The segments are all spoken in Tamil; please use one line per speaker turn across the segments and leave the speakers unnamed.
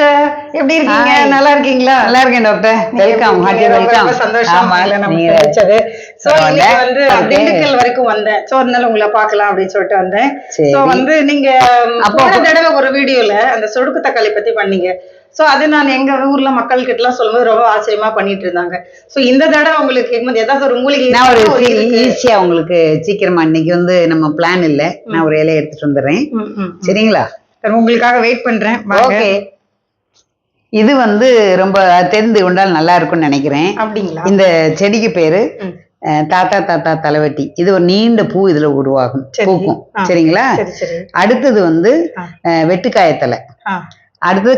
சிஸ்டர். எப்படி இருக்கீங்க. நல்லா இருக்கீங்களா?
நல்லா இருக்கேன் டாக்டர் வெல்கம்? வெல்கம்
ரொம்ப சந்தோஷம் இல்ல நம்ம சந்திச்சது சோ இன்னைக்கு வந்து திண்டுக்கல் வரைக்கும் வந்தேன். சோ அதனால உங்களை பார்க்கலாம் அப்படின்னு சொல்லிட்டு வந்தேன். சோ வந்து நீங்க போன தடவை ஒரு வீடியோல அந்த சொடுக்கு தக்காளி பத்தி பண்ணீங்க. சோ அது நான் எங்க ஊர்ல மக்கள் கிட்ட எல்லாம் சொல்லும்போது ரொம்ப ஆச்சரியமா பண்ணிட்டு இருந்தாங்க. சோ இந்த தடவை உங்களுக்கு ஏதாவது ஒரு மூலிகை
நான் ஒரு. ஈஸியா உங்களுக்கு சீக்கிரமா இன்னைக்கு வந்து நம்ம பிளான் இல்ல. நான் ஒரு இலையை எடுத்துட்டு வந்துடுறேன். சரிங்களா?
சரி, உங்களுக்காக வெயிட் பண்றேன்.
ஓகே இது வந்து ரொம்ப தெரிந்து கொண்டால் நல்லா இருக்கும்னு நினைக்கிறேன்
அப்படிங்களா
இந்த செடிக்கு பேரு தாத்தா தாத்தா தலைவட்டி இது ஒரு நீண்ட பூ இதுல உருவாகும். பூக்கும். சரிங்களா
சரி சரி
அடுத்தது வந்து
ஆ.
அஹ், வெட்டுக்காய தலை
ஆ
அடுத்தது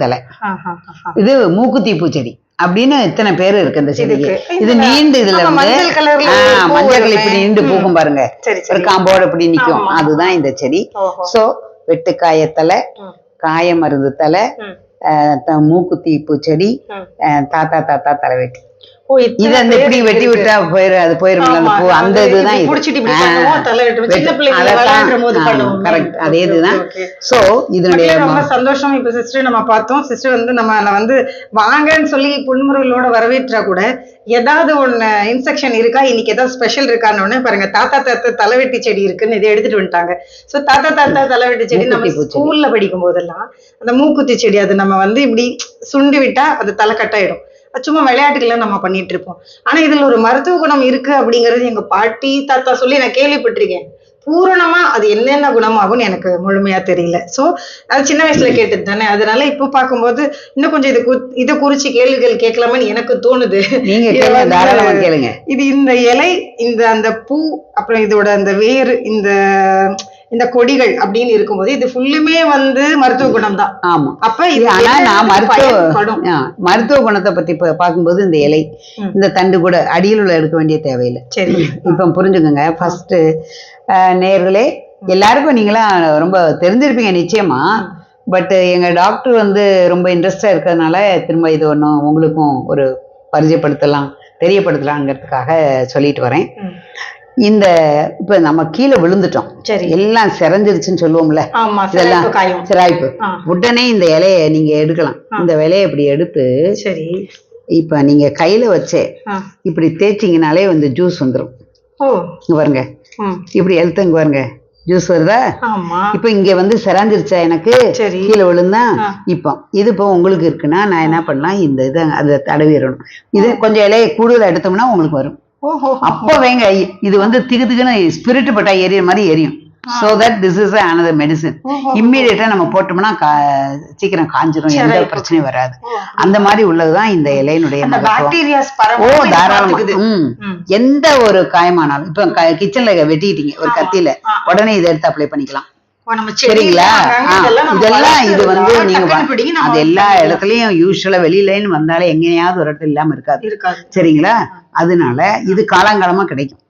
தலை
ஆ, ஆ, ஆ.
இது மூக்குத்தி பூச்செடி அப்படின்னு இத்தனை பேர் இருக்கு இந்த செடிக்கு. இது நீண்டு இதுல வந்து
மஞ்சள்.
இப்படி நீண்டு. பூக்கும் பாருங்க ஒரு காம்போட இப்படி நிக்கும். அதுதான் இந்த செடி. சோ வெட்டுக்காய தலை. காய மருந்து தலை மூக்குத்தி பூச்செடி
ம்.
அஹ், தாத்தா தாத்தா தலைவெட்டி
ஓ,
இது அந்த இப்படி வெட்டி. விட்டா போயிரு அது போயிருமில்ல பூ. அந்த இதுதான். கரெக்ட் அதே இதுதான். சோ இதனுடைய
ரொம்ப சந்தோஷம். இப்ப சிஸ்டர் நம்ம பார்த்தோம். சிஸ்டர் வந்து நம்ம வந்து வாங்கன்னு சொல்லி புன்முறுவலோட வரவேற்றா கூட ஏதாவது ஒண்ணு இன்ஸ்ட்ரக்ஷன் இருக்கா? இன்னைக்கு ஏதாவது ஸ்பெஷல் இருக்கான்னு உடனே பாருங்க. தாத்தா தாத்தா தலைவெட்டி செடி இருக்குன்னு இதை எடுத்துட்டு வந்துட்டாங்க. சோ தாத்தா தாத்தா தலைவெட்டி செடி நம்ம. ஸ்கூல்ல படிக்கும் போதெல்லாம் அந்த மூக்குத்தி செடி அது நம்ம வந்து இப்படி சுண்டி விட்டா அது தலை கட்டாயிடும். சும்மா விளையாட்டுக்கெல்லாம் நம்ம பண்ணிட்டு இருப்போம். ஆனா இதுல ஒரு மருத்துவ குணம் இருக்கு அப்படிங்கறது எங்க பாட்டி தாத்தா சொல்லி நான் கேள்விப்பட்டிருக்கேன். பூரணமா அது என்னென்ன குணமாகும்னு எனக்கு முழுமையா தெரியல. சோ அது சின்ன வயசுல கேட்டது தானே. அதனால இப்போ பார்க்கும்போது இன்னும் கொஞ்சம் இது இதை குறிச்சு கேள்விகள் கேட்கலாமேன்னு எனக்கு தோணுது.
கேளுங்க.
இது இந்த இலை இந்த அந்த பூ அப்புறம் இதோட அந்த வேர் இந்த இந்த கொடிகள் அப்படின்னு இருக்கும்போது இது ஃபுல்லுமே வந்து மருத்துவ குணம் தான்
ஆமா.
அப்ப
இது ஆனா நான் மருத்துவ மருத்துவ குணத்தை பத்தி பார்க்கும்போது இந்த இலை. இந்த தண்டு கூட அடியில் உள்ள எடுக்க வேண்டிய தேவையில்லை.
சரி.
இப்ப புரிஞ்சுக்கோங்க. ஃபர்ஸ்ட் நேர்களே எல்லாருக்கும் நீங்களாம் ரொம்ப தெரிஞ்சிருப்பீங்க நிச்சயமா. பட் எங்க டாக்டர் வந்து ரொம்ப இன்ட்ரெஸ்டா இருக்கிறதுனால திரும்ப இது ஒன்றும் உங்களுக்கும் ஒரு பரிச்சயப்படுத்தலாம் தெரியப்படுத்தலாங்கிறதுக்காக சொல்லிட்டு வரேன். இந்த இப்ப நம்ம கீழே விழுந்துட்டோம்.
சரி.
எல்லாம் செரஞ்சிருச்சுன்னு சொல்லுவோம்ல. இதெல்லாம் சிராய்ப்பு. உடனே இந்த இலைய நீங்க எடுக்கலாம். இந்த இலையை இப்படி எடுத்து
சரி.
இப்ப நீங்க கையில வச்சே. இப்படி தேய்ச்சிங்கனாலே வந்து ஜூஸ் வந்துடும் பாருங்க. இப்படி எழுத்து இங்க பாருங்க. ஜூஸ் வருதா? இப்ப இங்க வந்து செராஞ்சிருச்சா எனக்கு. கீழே விழுந்தா. இப்போ இது இப்போ உங்களுக்கு இருக்குன்னா நான் என்ன பண்ணலாம்? இந்த இதை அதை தடவிடணும். இது கொஞ்சம் இலையை கூடுதல் எடுத்தோம்னா உங்களுக்கு வரும். அப்போ வைங்க இது வந்து திகு திகுன்னு ஸ்பிரிட் பட்டா எரியுற மாதிரி எரியும். So that this is another medicine. இம்மீடியட்டா நம்ம போட்டோம்னா சீக்கிரம் காஞ்சிரும் எந்த. பிரச்சனையும் வராது. அந்த மாதிரி உள்ளதுதான் இந்த இலையினுடைய ஓ தாராளமா. எந்த ஒரு காயமானாலும் இப்ப கிச்சன்ல வெட்டிட்டீங்க ஒரு கத்தியில. உடனே இதை எடுத்து அப்ளை பண்ணிக்கலாம். சரிங்களா?
இதெல்லாம்
இது வந்து நீங்க அது எல்லா. இடத்துலயும் யூஸ்வலா வெளியிலன்னு வந்தாலே எங்கேயாவது ஒரு இடத்துல இல்லாம இருக்காது. சரிங்களா? அதனால இது காலாங்காலமா கிடைக்கும்.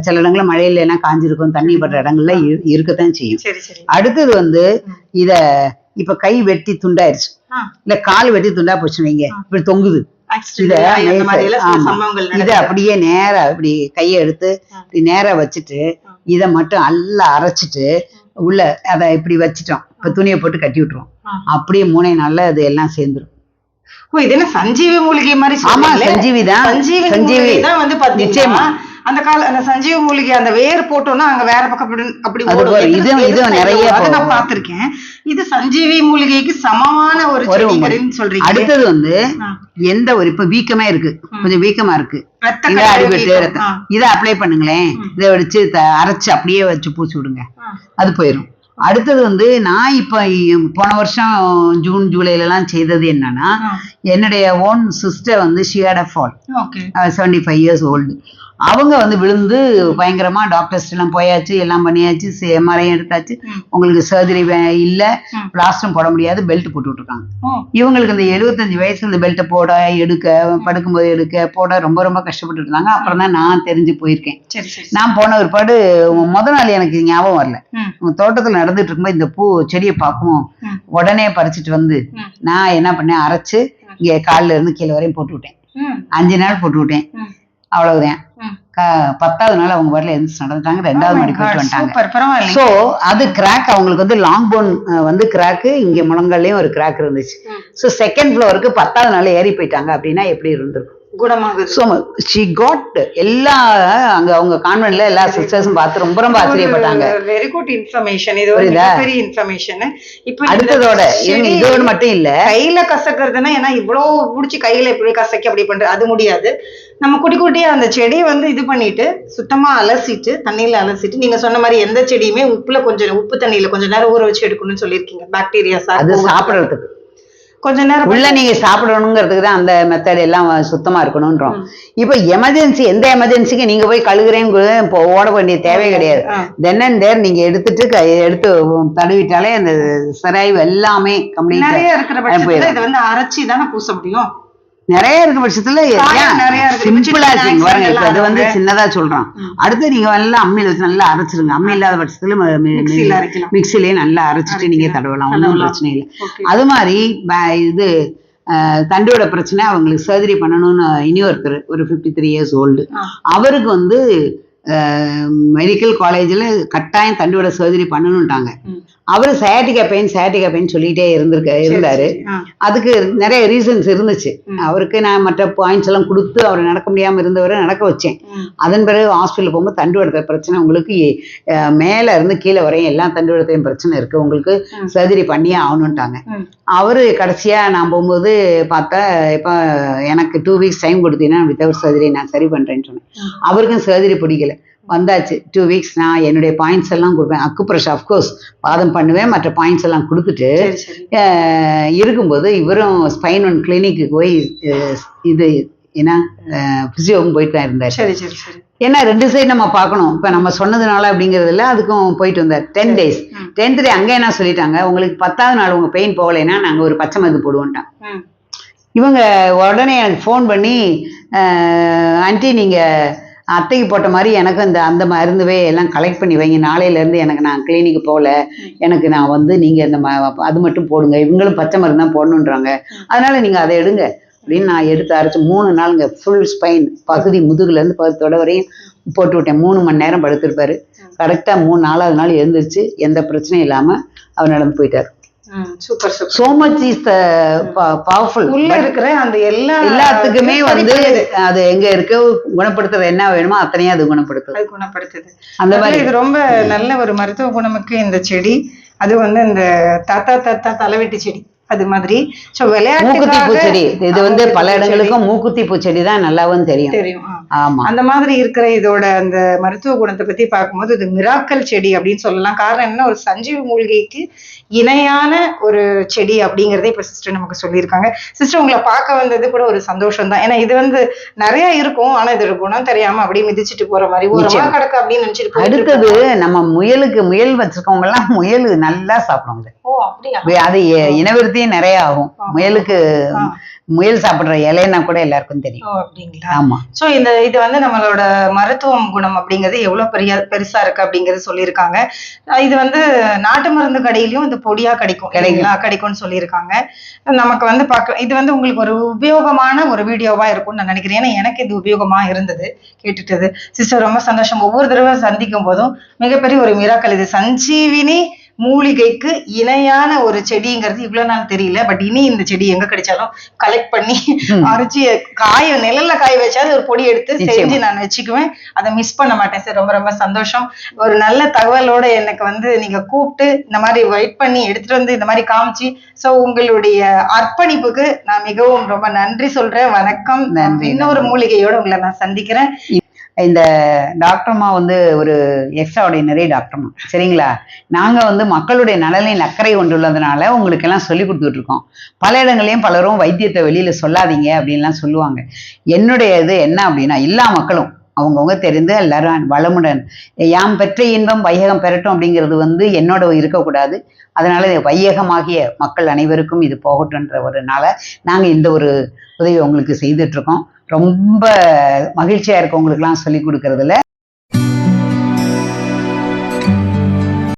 சில இடங்கள்ல மழையில எல்லாம் காஞ்சிருக்கும் தண்ணி படுற இடங்கள்ல இரு- இருக்கத்தான் செய்யும். அடுத்தது வந்து இத இப்ப கை வெட்டி துண்டாயிருச்சு. இல்ல கால் வெட்டி துண்டா போச்சு வைங்க. இப்படி தொங்குது. இத இத. அப்படியே நேரா இப்படி கையை எடுத்து இப்படி நேரா வச்சுட்டு இத மட்டும் நல்லா அரைச்சிட்டு உள்ள அத இப்படி வச்சிட்டோம். இப்ப துணியை போட்டு கட்டி விட்டுருவோம். அப்படியே மூணே நாள்ல அது எல்லாம் சேர்ந்துரும்.
ஓ இது என்ன சஞ்சீவி மூலிகை மாதிரி
ஆமா? சஞ்சீவி தான்.
சஞ்சீவி
சஞ்சீவி.
தான் வந்து பாத்தீங்கன்னா அந்த கால அந்த சஞ்சீவி மூலிகை அந்த வேர் போட்டோம்னா அங்க வேற பக்கம் அப்படி side ல
நிறைய
நான்
போகும்.
பார்த்திருக்கேன். இது சஞ்சீவி மூலிகைக்கு சமமான ஒரு சொல்றீங்க
அடுத்தது வந்து. எந்த ஒரு இப்ப வீக்கமே இருக்கு. கொஞ்சம் வீக்கமா இருக்கு.
கட்டு
அடிபட்டு. ரத்தம். இதை அப்ளை பண்ணுங்களேன். இதை வச்சு அரைச்சு அப்படியே வச்சு பூசி விடுங்க. அது போயிடும் அடுத்தது வந்து நான் இப்ப போன வருஷம் ஜூன் ஜூலைல எல்லாம் செய்தது என்னன்னா. என்னுடைய ஓன் சிஸ்டர் வந்து ஷியாட fall
okay
seventy five years old அவங்க வந்து விழுந்து பயங்கரமா டாக்டர்ஸ் எல்லாம் போயாச்சு எல்லாம் பண்ணியாச்சு எம்ஆர்ஐ எடுத்தாச்சு. உங்களுக்கு சர்ஜரி இல்ல
ம்.
பிளாஸ்டும் போட முடியாது பெல்ட் போட்டு விட்டுருக்காங்க இவங்களுக்கு இந்த எழுபத்தஞ்சு வயசு இந்த பெல்ட்டை போட எடுக்க படுக்கும்போது எடுக்க போட ரொம்ப ரொம்ப கஷ்டப்பட்டு இருந்தாங்க அப்புறம் தான் நான் தெரிஞ்சு போயிருக்கேன் நான் போன ஒருபாடு முத நாள் எனக்கு ஞாபகம் வரல. உங்க தோட்டத்துல நடந்துட்டு இருக்கும்போது இந்த பூ செடியை பார்க்கவும்
ம்.
உடனே பறிச்சுட்டு வந்து. நான் என்ன பண்ணேன் அரைச்சு இங்க கால்ல இருந்து கீழே வரையும் போட்டு விட்டேன். அஞ்சு நாள் போட்டு விட்டேன். அவ்வளவுதான் பத்தாவது நாள் அவங்க வரல எந்திரிச்சு நடந்துட்டாங்க. ரெண்டாவது மாடி போயிட்டு வந்துட்டாங்க. சோ அது கிராக் அவங்களுக்கு வந்து லாங் போன் வந்து கிராக்கு இங்க முழங்கால்லையும் ஒரு கிராக் இருந்துச்சு. சோ செகண்ட் ஃப்ளோருக்கு பத்தாவது நாள் ஏறி போயிட்டாங்க அப்படின்னா எப்படி இருந்திருக்கும்? ஸோ ஷி காட் எல்லா அங்க அவங்க கான்வென்ட்ல எல்லா சிஸ்டர்ஸும் பார்த்து ரொம்ப ரொம்ப ஆச்சரியப்பட்டாங்க.
வெரி குட் இன்ஃபர்மேஷன் இது ஒரு? மிகப்பெரிய இன்ஃபர்மேஷன் இப்போ
அடுத்ததோட இதோட மட்டும் இல்ல.
கையில கசக்கிறதுனா ஏன்னா இவ்வளவு புடிச்சு கையில இப்படி கசக்கி அப்படி பண்றது அது முடியாது. நம்ம குட்டி குட்டியா அந்த செடியை வந்து இது பண்ணிட்டு சுத்தமா அலசிட்டு தண்ணியில அலசிட்டு நீங்க சொன்ன மாதிரி எந்த செடியுமே உப்புல கொஞ்சம் உப்பு தண்ணியில கொஞ்ச நேரம் ஊற வச்சு எடுக்கணும்னு சொல்லியிருக்கீங்க. பாக்டீரியா
அது சாப்பிடுறதுக்கு.
கொஞ்ச நேரம்
உள்ள நீங்க சாப்பிடணுங்கிறதுக்கு தான் அந்த மெத்தட் எல்லாம் சுத்தமா இருக்கணும்ன்றோம். இப்போ எமர்ஜென்சி எந்த எமர்ஜென்சிக்கு நீங்க போய் கழுகுறேன்னு ஓட வேண்டிய தேவை கிடையாது.
ஆ.
தென் அண்ட் தேர் நீங்க எடுத்துட்டு க- எடுத்து தடவிட்டாலே அந்த சிராய்வு எல்லாமே கம்ப்ளீட்
நிறைய இருக்கிற பட்சத்துல இதை வந்து அரைச்சி தானே பூச முடியும்?
நிறைய இருக்க பட்சத்துல. சிம்பிளா இருக்குங்க பாருங்க அது வந்து. சின்னதா சொல்றான் அடுத்து நீங்க நல்லா அம்மியில வச்சு நல்லா அரைச்சிருங்க அம்மி இல்லாத பட்சத்துல ம- மி-
மிக்ஸில அரைக்கலாம்.
மிக்ஸிலேயே நல்லா அரைச்சிட்டு நீங்க தடவலாம் ஒன்றும். பிரச்சனை இல்லை. அது மாதிரி இது அஹ், தண்டோட பிரச்சனை அவங்களுக்கு சர்ஜரி பண்ணணும்னு இனி ஒருத்தர் ஒரு ஃபிஃப்டி த்ரீ இயர்ஸ் ஓல்டு. அவருக்கு வந்து மெடிக்கல் காலேஜில் கட்டாயம் தண்டோட சர்ஜரி பண்ணணும்ட்டாங்க. அவர் சயாட்டிகா பெயின் சயாட்டிகா பெயின் சொல்லிட்டே இருந்திருக்க இருந்தாரு. அதுக்கு நிறைய ரீசன்ஸ் இருந்துச்சு. அவருக்கு நான் மற்ற பாயிண்ட்ஸ் எல்லாம் கொடுத்து அவர் நடக்க முடியாம இருந்தவரை நடக்க வச்சேன். அதன் பிறகு ஹாஸ்பிட்டல் போகும்போது தண்டுவடத்தை பிரச்சனை உங்களுக்கு மேல இருந்து கீழே வரையும் எல்லா தண்டுவடத்தையும் பிரச்சனை இருக்கு. உங்களுக்கு சர்ஜரி பண்ணியே ஆகணும்ட்டாங்க. அவரு கடைசியா நான் போகும்போது பார்த்தா இப்ப எனக்கு டூ வீக்ஸ் டைம் கொடுத்தீங்கன்னா வித்தவுட் சர்ஜரி நான் சரி பண்றேன்னு சொன்னேன். அவருக்கும் சர்ஜரி பிடிக்கல. வந்தாச்சு. டூ வீக்ஸ் நான் என்னுடைய பாயிண்ட்ஸ் எல்லாம் கொடுப்பேன். அக்கு ப்ரெஷ் அஃப்கோர்ஸ் பாதம் பண்ணுவேன். மற்ற பாயிண்ட்ஸ் எல்லாம் கொடுத்துட்டு இருக்கும்போது இவரும் ஸ்பைன் ஒன் கிளினிக்கு போய் இது என்ன பிசியோவும் போயிட்டு தான் இருந்தார்.
சரி சரி சரி.
ஏன்னா ரெண்டு சைடு நம்ம பார்க்கணும். இப்போ நம்ம சொன்னதுனால அப்படிங்கிறதுல அதுக்கும் போயிட்டு வந்தார். Ten days. டென்த் டே அங்கே என்ன சொல்லிட்டாங்க? உங்களுக்கு பத்தாவது நாள் உங்கள் பெயின் போகலைன்னா நாங்கள் ஒரு பச்சை மருந்து போடுவோம்ட்டான். இவங்க உடனே எனக்கு ஃபோன் பண்ணி ஆன்ட்டி நீங்கள் அத்தைக்கு போட்ட மாதிரி எனக்கு இந்த அந்த மருந்துவே எல்லாம் கலெக்ட் பண்ணி வைங்க. நாளையிலேருந்து எனக்கு நான் கிளினிக்கு போகல. எனக்கு நான் வந்து நீங்கள் இந்த ம அது மட்டும் போடுங்க. இவங்களும் பச்சை மருந்து தான் போடணுன்றாங்க அதனால நீங்கள் அதை எடுங்க. அப்படின்னு நான் எடுத்து அரைச்சு மூணு நாளுங்க ஃபுல் ஸ்பைன் பகுதி முதுகுலேருந்து பகுத்தோட வரையும் போட்டு விட்டேன். மூணு மணி நேரம் படுத்திருப்பாரு. கரெக்டாக மூணு நாலாவது நாள் எழுந்திரிச்சு எந்த பிரச்சனையும் இல்லாமல் அவர் நடந்து போயிட்டார்.
Super super
so much is the powerful
உள்ள இருக்கிற அந்த எல்லா
எல்லாத்துக்குமே வந்து. அது எங்க இருக்கு? குணப்படுத்துறது என்ன வேணுமோ அத்தனையும் அது குணப்படுத்துது.
அது குணப்படுத்துது.
அந்த மாதிரி.
இது ரொம்ப நல்ல ஒரு மருத்துவ குணமிக்க இந்த செடி அது வந்து இந்த தாத்தா தாத்தா தலைவெட்டி செடி. அது மாதிரி. சோ
மூக்குத்தி பூச்செடி.
விளையாட்டு
இது வந்து பல இடங்களுக்கும் மூக்குத்தி பூச்செடி தான் நல்லாவும் தெரியும்.
தெரியும்.
ஆமா.
அந்த மாதிரி இருக்கிற இதோட அந்த மருத்துவ குணத்தை பத்தி பார்க்கும்போது இது மிராக்கல் செடி அப்படின்னு சொல்லலாம். காரணம் என்ன? ஒரு சஞ்சீவ மூலிகைக்கு இணையான ஒரு செடி அப்படிங்கறதே இப்ப சிஸ்டர் நமக்கு சொல்லியிருக்காங்க. சிஸ்டர் உங்களை பார்க்க வந்தது கூட ஒரு சந்தோஷம் தான். ஏன்னா இது வந்து நிறைய இருக்கும். ஆனா இதோட குணம் தெரியாம அப்படியே மிதிச்சிட்டு போற மாதிரி ஒரு. கிடக்கு அப்படின்னு நினைச்சிட்டு
அடுத்தது. நம்ம முயலுக்கு முயல் வச்சிருக்கவங்க எல்லாம் முயல் நல்லா சாப்பிடுவாங்க. அது இ- இனவிருத்தியும் நிறைய ஆகும். முயலுக்கு. முயல் சாப்பிடுற இலைன்னா கூட எல்லாருக்கும் தெரியும்.
அப்படிங்களா?
ஆமா.
சோ இந்த இது வந்து நம்மளோட மருத்துவம் குணம் அப்படிங்கிறது எவ்வளவு பெரிய பெருசா இருக்கு அப்படிங்கறது சொல்லியிருக்காங்க. இது வந்து நாட்டு மருந்து கடையிலயும் இது பொடியா கிடைக்கும். இல்லைங்களா? கிடைக்கும்னு சொல்லியிருக்காங்க. நமக்கு வந்து பார்க்க இது வந்து உங்களுக்கு ஒரு உபயோகமான ஒரு வீடியோவா இருக்கும்னு நான் நினைக்கிறேன். ஏன்னா எனக்கு இது உபயோகமா இருந்தது கேட்டுட்டது. சிஸ்டர் ரொம்ப சந்தோஷம். ஒவ்வொரு தடவை சந்திக்கும் போதும் மிகப்பெரிய ஒரு மிராக்கல் இது சஞ்சீவினி மூலிகைக்கு இணையான ஒரு செடிங்கிறது இவ்வளவு நாள் தெரியல. பட் இனி இந்த செடி எங்க கிடைச்சாலும் கலெக்ட் பண்ணி அரைச்சி காய நிழல்ல காய வச்சாது ஒரு பொடி எடுத்து. செஞ்சு நான் வச்சுக்குவேன். அதை மிஸ் பண்ண மாட்டேன் சார் ரொம்ப ரொம்ப சந்தோஷம். ஒரு நல்ல தகவலோட எனக்கு வந்து நீங்க கூப்பிட்டு இந்த மாதிரி வெயிட் பண்ணி எடுத்துட்டு வந்து இந்த மாதிரி காமிச்சு சோ உங்களுடைய அர்ப்பணிப்புக்கு நான் மிகவும் ரொம்ப நன்றி சொல்றேன். வணக்கம்.
நன்றி,
இன்னொரு மூலிகையோட உங்களை நான் சந்திக்கிறேன்.
இந்த டாக்டர்மா வந்து ஒரு எக்ஸ்ட்ரா எக்ஸ்ட்ராடினரி டாக்டர்மா சரிங்களா? நாங்கள் வந்து மக்களுடைய நலனில் அக்கறை கொண்டுள்ளதுனால உங்களுக்கு எல்லாம் சொல்லி கொடுத்துட்டு இருக்கோம். பல இடங்களையும் பலரும் வைத்தியத்தை வெளியில் சொல்லாதீங்க அப்படின்லாம் சொல்லுவாங்க. என்னுடைய இது என்ன அப்படின்னா எல்லா மக்களும் அவங்கவுங்க தெரிந்து எல்லாரும் வளமுடன். யாம் பெற்ற இன்பம் வையகம் பெறட்டும் அப்படிங்கிறது வந்து என்னோட இருக்கக்கூடாது. அதனால இது வையகமாகிய மக்கள் அனைவருக்கும் இது போகட்டும்ன்ற ஒரு நாளை நாங்கள் இந்த ஒரு உதவி உங்களுக்கு செய்துட்ருக்கோம் ரொம்ப மகிழ்ச்சியா இருக்கு உங்களுக்குலாம் சொல்லி கொடுக்கறதுல.